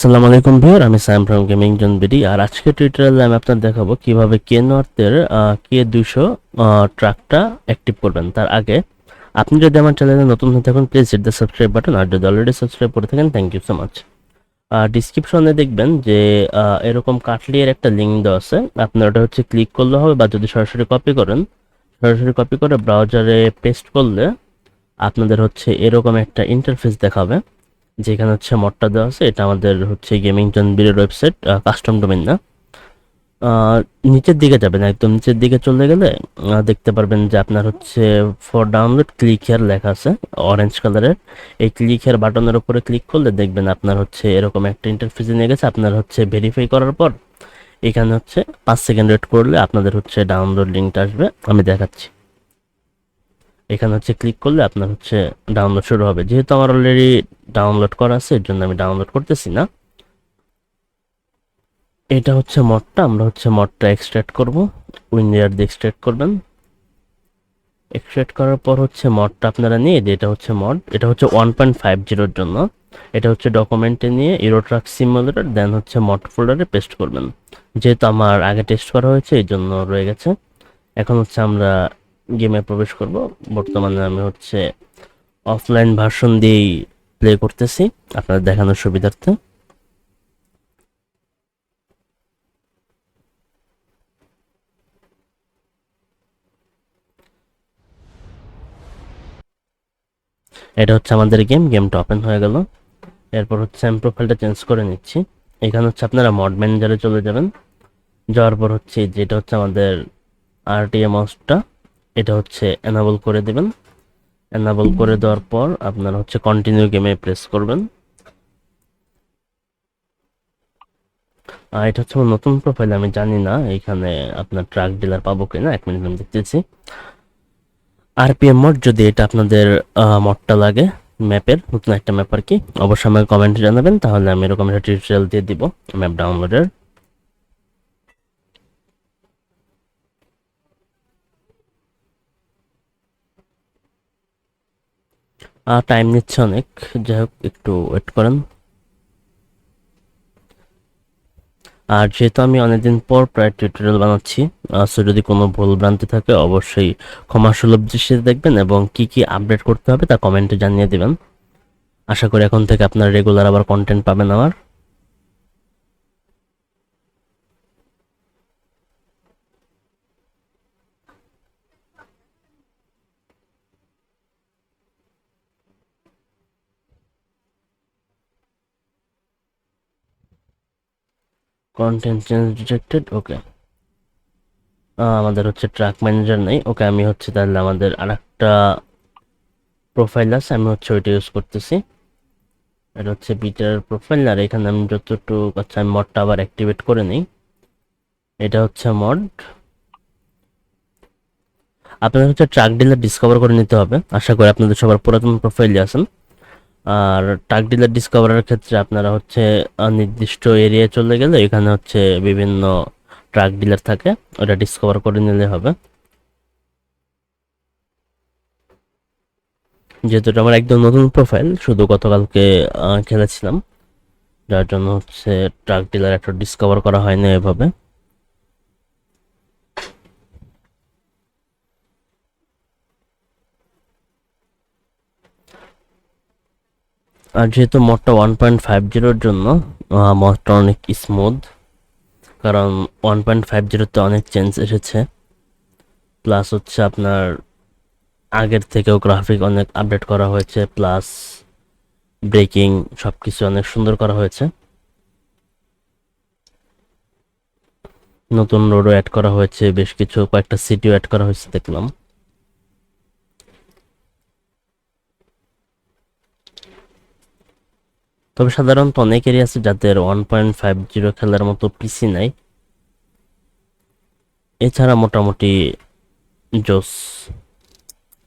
আসসালামু আলাইকুম ভিউয়ার, আমি Saim from gaming John BD আর আজকে টিউটোরিয়ালে আমি আপনাদের দেখাবো কীভাবে কে নর্থের কে দুশো ট্রাকটা অ্যাক্টিভ করবেন। তার আগে, আপনি যদি আমার চ্যানেলে নতুন হয়ে থাকুন please hit the subscribe button আর যদি অলরেডি সাবস্ক্রাইব করে থাকেন থ্যাংক ইউ সো মাচ আর ডিসক্রিপশনে দেখবেন যে এরকম কাটলিয়ের একটা লিঙ্ক দেওয়া আছে। আপনার ওটা হচ্ছে ক্লিক করলে হবে, বা যদি সরাসরি কপি করেন, সরাসরি কপি করে ব্রাউজারে পেস্ট করলে আপনাদের হচ্ছে এরকম একটা ইন্টারফেস দেখাবে। যেখানে হচ্ছে মডটা দেওয়া আছে, এটা আমাদের হচ্ছে গেমিং জন বিলের ওয়েবসাইট কাস্টম ডোমেন না। নিচের দিকে যাবেন, একদম নিচের দিকে চলে গেলে দেখতে পারবেন যে আপনার হচ্ছে ফর ডাউনলোড ক্লিক হেয়ার লেখা আছে অরেঞ্জ কালারের এই ক্লিক হেয়ার বাটনের উপরে ক্লিক করলে দেখবেন আপনার হচ্ছে এরকম একটা ইন্টারফেসে নিয়ে গেছে, আপনার হচ্ছে ভেরিফাই করার পর, এখানে হচ্ছে পাঁচ সেকেন্ড ওয়েট করলে আপনাদের হচ্ছে ডাউনলোড লিঙ্কটা আসবে, আমি দেখাচ্ছি। এখানে হচ্ছে ক্লিক করলে আপনার হচ্ছে ডাউনলোড শুরু হবে। যেহেতু আমার অলরেডি ডাউনলোড করা আছে, এর জন্য আমি ডাউনলোড করতেছি না। এটা হচ্ছে মডটা আমরা হচ্ছে মডটা এক্সট্রাক্ট করব। উইন্ডিয়ার দিয়ে এক্সট্রাক্ট করবেন। এক্সট্রাক্ট করার পর হচ্ছে মডটা আপনারা নিয়ে এটা হচ্ছে মড এটা হচ্ছে ওয়ান পয়েন্ট ফাইভ জিরোর জন্য। এটা হচ্ছে ডকুমেন্টে নিয়ে ইউরো ট্রাক সিমুলেটর দেন হচ্ছে মড ফোল্ডারে পেস্ট করবেন। যেহেতু আমার আগে টেস্ট করা হয়েছে, এই জন্য রয়ে গেছে। এখন হচ্ছে আমরা গেমে প্রবেশ করব। বর্তমানে আমি হচ্ছে অফলাইন ভার্সন দিয়েই প্লে করতেছি, আপনাদের দেখানোর সুবিধার্থে। এটা হচ্ছে আমাদের গেম গেমটা ওপেন হয়ে গেল। এরপর হচ্ছে আমি প্রোফাইলটা চেঞ্জ করে নিচ্ছি। এখানে হচ্ছে আপনারা মড ম্যানেজারে চলে যাবেন। যাওয়ার পর হচ্ছে যেটা হচ্ছে আমাদের আরটিএম মাউসটা এটা হচ্ছে এনাবল করে দিবেন। এনাবল করে দেওয়ার পর আপনার হচ্ছে কন্টিনিউ গেমে প্রেস করবেন। এটা হচ্ছে নতুন প্রোফাইল আমি জানি না এখানে আপনার ট্রাক ডিলার পাবো কিনা, এক মিনিট আমি দেখতেছি। আরপিএম মোড যদি এটা আপনাদের মডটা লাগে ম্যাপের নতুন একটা ম্যাপ আর কি, অবশ্যই আমাকে কমেন্টে জানাবেন, তাহলে আমি এরকম একটা টিউটোরিয়াল দিয়ে দিব ম্যাপ ডাউনলোডের আর টাইম নিচ্ছে অনেক। যাই হোক, একটু ওয়েট করেন। আর যেহেতু আমি অনেকদিন পর প্রায় টিউটোরিয়াল বানাচ্ছি সো যদি কোনো ভুল ভ্রান্তি থাকে, অবশ্যই ক্ষমা সুলভ দৃষ্টিতে দেখবেন এবং কি কি আপডেট করতে হবে তা কমেন্টে জানিয়ে দেবেন। আশা করি এখন থেকে আপনারা রেগুলার আবার কন্টেন্ট পাবেন আমার। কন্টেন্ট চেঞ্জ ডিটেক্টেড ওকে আমাদের হচ্ছে ট্রাক ম্যানেজার নেই, ওকে আমি হচ্ছে তাহলে আমাদের আরেকটা প্রোফাইল আছে, আমি হচ্ছে ওইটা ইউজ করতেছি। এটা হচ্ছে বিটার প্রোফাইল আর এখানে আমি যতটুকু আচ্ছা আমি মডটা আবার অ্যাক্টিভেট করে নিই। এটা হচ্ছে মড আপনাদের হচ্ছে ট্রাক ডিলার ডিসকভার করে নিতে হবে। আশা করি আপনাদের সবার পুরাতন প্রোফাইলে আছেন। আর ট্রাক ডিলার ডিসকভারের ক্ষেত্রে আপনারা হচ্ছে নির্দিষ্ট এরিয়ায় চলে গেলে এখানে হচ্ছে বিভিন্ন ট্রাক ডিলার থাকে। ওটা ডিসকভার করে নিলে হবে। যেহেতু এটা আমার একদম নতুন প্রোফাইল শুধু গতকালকে খেলেছিলাম। যার জন্য হচ্ছে ট্রাক ডিলার একটা ডিসকভার করা হয়নি এভাবে। আর যেহেতু মোডটা ওয়ান পয়েন্ট ফাইভ জিরোর জন্য মোডটা অনেক স্মুথ কারণ ওয়ান পয়েন্ট ফাইভ জিরোতে অনেক চেঞ্জ এসেছে। প্লাস হচ্ছে আপনার আগের থেকেও গ্রাফিক অনেক আপডেট করা হয়েছে প্লাস ব্রেকিং সব কিছু অনেক সুন্দর করা হয়েছে। নতুন রোডও অ্যাড করা হয়েছে, বেশ কিছু কয়েকটা সিটিও অ্যাড করা হয়েছে, দেখলাম। তবে সাধারণত অনেকেরই আছে যাদের ওয়ান পয়েন্ট ফাইভ জিরো খেলার মতো পিসি নাই। এছাড়া মোটামুটি জোস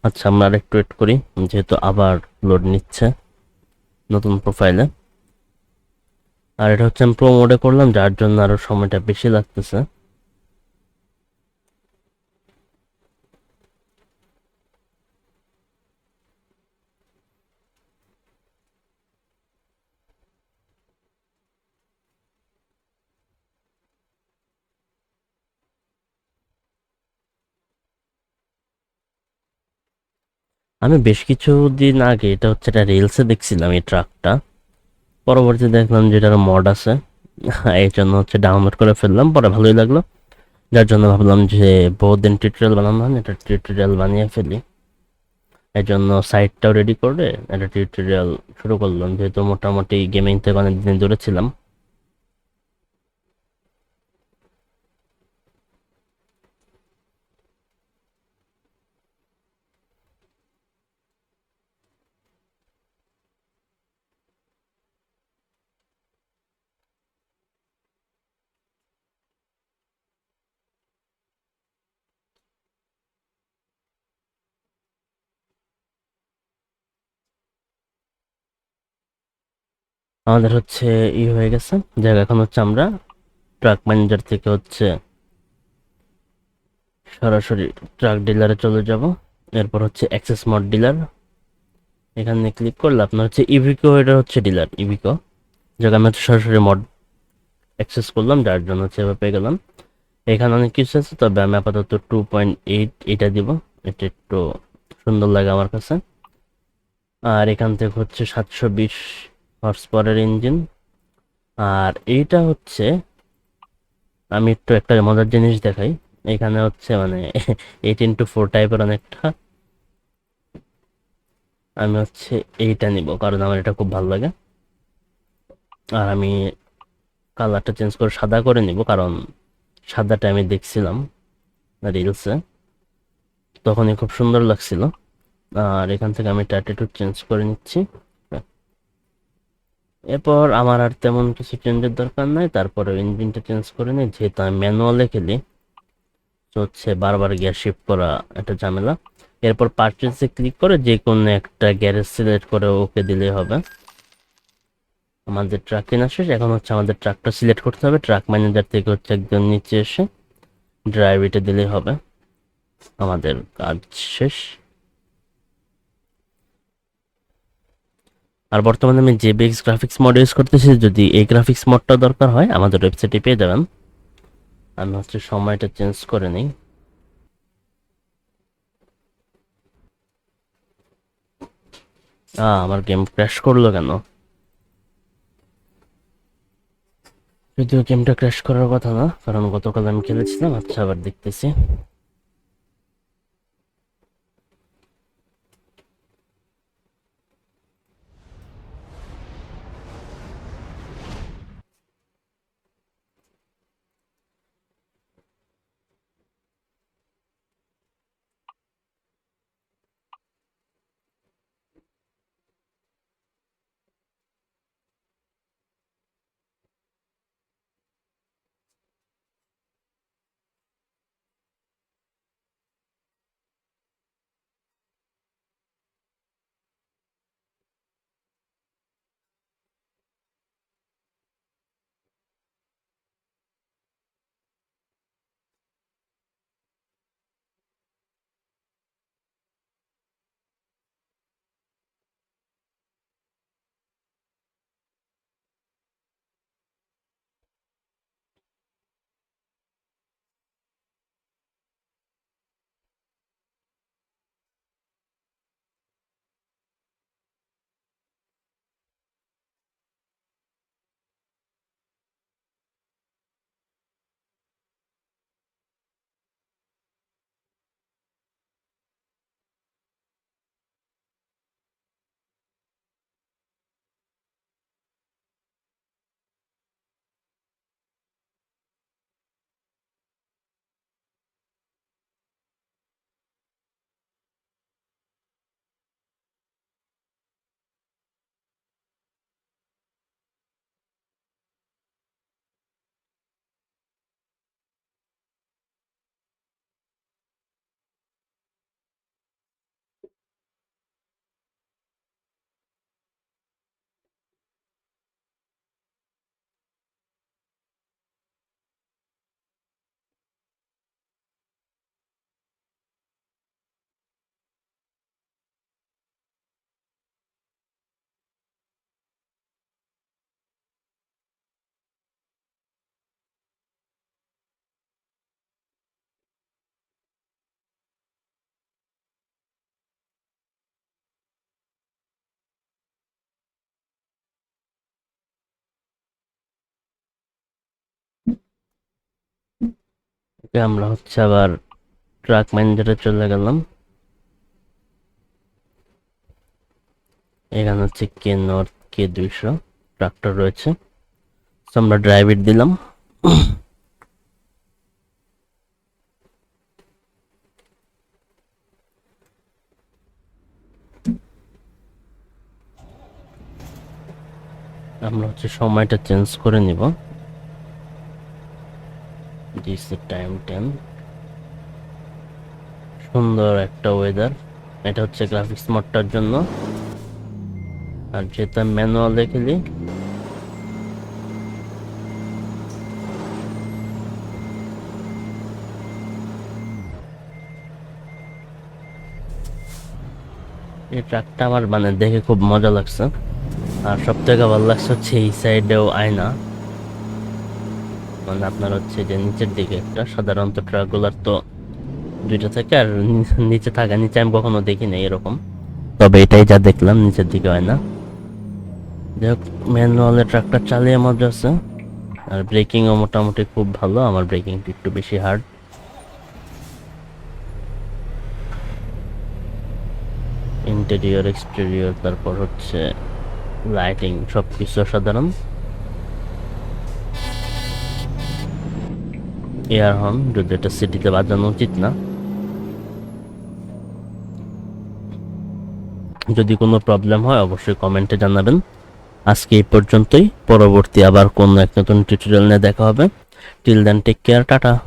আচ্ছা আমরা আরেকটু ওয়েট করি, যেহেতু আবার লোড নিচ্ছে নতুন প্রোফাইলে আর এটা হচ্ছে আমি প্রো মোডে করলাম, যার জন্য আরও সময়টা বেশি লাগতেছে। আমি বেশ কিছু দিন আগে এটা হচ্ছে একটা রিলসে দেখছিলাম এই ট্রাকটা পরবর্তী দেখলাম যে এটার মড আছে। এই জন্য হচ্ছে ডাউনলোড করে ফেললাম পরে ভালোই লাগল। যার জন্য ভাবলাম যে বহুদিন টিউটোরিয়াল বানানো হয় না, একটা টিউটোরিয়াল বানিয়ে ফেলি। এই জন্য সাইটটাও রেডি করে একটা টিউটোরিয়াল শুরু করলাম যেহেতু মোটামুটি গেমিং থেকে অনেক দিন দূরে ছিলাম। আমাদের হচ্ছে ই হয়ে গেছে। যাক এখন হচ্ছে আমরা ট্রাক ম্যানেজার থেকে হচ্ছে সরাসরি ট্রাক ডিলারে চলে যাব। এরপর হচ্ছে অ্যাক্সেস মড ডিলার এখানে ক্লিক করলে আপনার হচ্ছে ইভিকো এটা হচ্ছে ডিলার ইভিকো যাকে আমি হচ্ছে সরাসরি মড অ্যাক্সেস করলাম, যার জন্য হচ্ছে এভাবে পেয়ে গেলাম। এখানে অনেক কিছু আছে, তবে আমি আপাতত টু পয়েন্ট এইট এটা দিব। এটা একটু সুন্দর লাগে আমার কাছে। আর এখান থেকে হচ্ছে সাতশো বিশ হর্স ইঞ্জিন আর এইটা হচ্ছে, আমি একটু একটা মজার জিনিস দেখাই। এখানে হচ্ছে মানে এইট ইন্টু ফোর টাইপের অনেকটা। আমি হচ্ছে এইটা নিব, কারণ আমার এটা খুব ভালো লাগে। আর আমি কালারটা চেঞ্জ করে সাদা করে নিব, কারণ সাদাটা আমি দেখছিলাম রিলসে তখনই খুব সুন্দর লাগছিল। আর এখান থেকে আমি টাইটেটুড চেঞ্জ করে নিচ্ছি। এরপর আমার আর তেমন কিছু চেঞ্জের দরকার নাই, তারপরে ইঞ্জিনটা চেঞ্জ করে নিই, যেহেতু আমি ম্যানুয়ালে খেলি। হচ্ছে বারবার গিয়ার শিফট করা একটা ঝামেলা। এরপর পারচেসে ক্লিক করে যে কোনো একটা গ্যারেজ সিলেক্ট করে ওকে দিলেই হবে। আমাদের ট্রাক কেনা শেষ, এখন হচ্ছে আমাদের ট্রাকটা সিলেক্ট করতে হবে। ট্রাক ম্যানেজার থেকে হচ্ছে একদম নিচে এসে ড্রাইভ এটা দিলেই হবে। আমাদের কাজ শেষ। আর বর্তমানে আমি যে বেক্স গ্রাফিক্স মড ইউজ করতেছি, যদি এই গ্রাফিক্স মডটা দরকার হয়, আমাদের ওয়েবসাইটে পেয়ে যাবেন। আমি হচ্ছে সময়টা চেঞ্জ করে নিই। আমার গেম ক্র্যাশ করল কেন? যদিও গেমটা ক্র্যাশ করার কথা না, কারণ গতকাল আমি খেলেছিলাম আচ্ছা আবার দেখতেছি। ওকে আমরা হচ্ছে আবার ট্রাক ম্যানেজারে চলে গেলাম। এখানে হচ্ছে কে নর্থ, কে দুইশো ট্রাক্টর রয়েছে। আমরা ড্রাইভিট দিলাম। আমরা হচ্ছে সময়টা চেঞ্জ করে নিব। দিস টাইম টেন সুন্দর একটা ওয়েদার এটা হচ্ছে গ্রাফিক্স মোডটার জন্য। আর যেটা ম্যানুয়ালে খেলি এই ট্রাকটা আমার মানে দেখে খুব মজা লাগছে। আর সব থেকে ভালো লাগছে হচ্ছে এই সাইডেও আয়না। মানে আপনার হচ্ছে যে নিচের দিকে একটা সাধারণত ট্রাকগুলার তো দুইটা থাকে আর নিচে- থাকা নিচে আমি কখনো দেখি নাই এরকম। তবে এটাই যা দেখলাম, নিচের দিকে হয় না। যাই হোক ম্যানুয়ালে ট্রাকটা চালিয়ে মজা আছে। আর ব্রেকিংও মোটামুটি খুব ভালো, আমার ব্রেকিংটা একটু বেশি হার্ড ইন্টেরিয়র এক্সটেরিয়র তারপর হচ্ছে লাইটিং সব কিছু সাধারণ এয়ার হর্ন যদি এটা সিটিতে বাজানো উচিত না। যদি কোনো প্রবলেম হয়, অবশ্যই কমেন্টে জানাবেন। আজকে এই পর্যন্তই। পরবর্তী আবার কোনো এক নতুন টিউটোরিয়াল নিয়ে দেখা হবে। Till then take care tata.